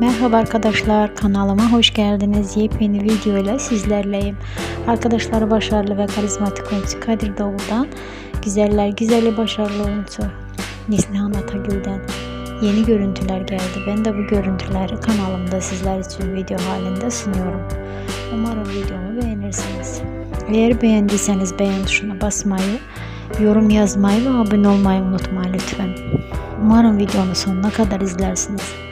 Merhaba arkadaşlar kanalıma hoş geldiniz. Yepyeni video ile sizlerleyim. Arkadaşlar başarılı ve karizmatik oyuncu Kadir Doğulu'dan güzeller güzeli başarılı oyuncu Neslihan Atagül'den yeni görüntüler geldi. Ben de bu görüntüleri kanalımda sizler için video halinde sunuyorum. Umarım videomu beğenirsiniz. Eğer beğendiyseniz beğen tuşuna basmayı, yorum yazmayı ve abone olmayı unutmayın lütfen. Umarım videonun sonuna kadar izlersiniz.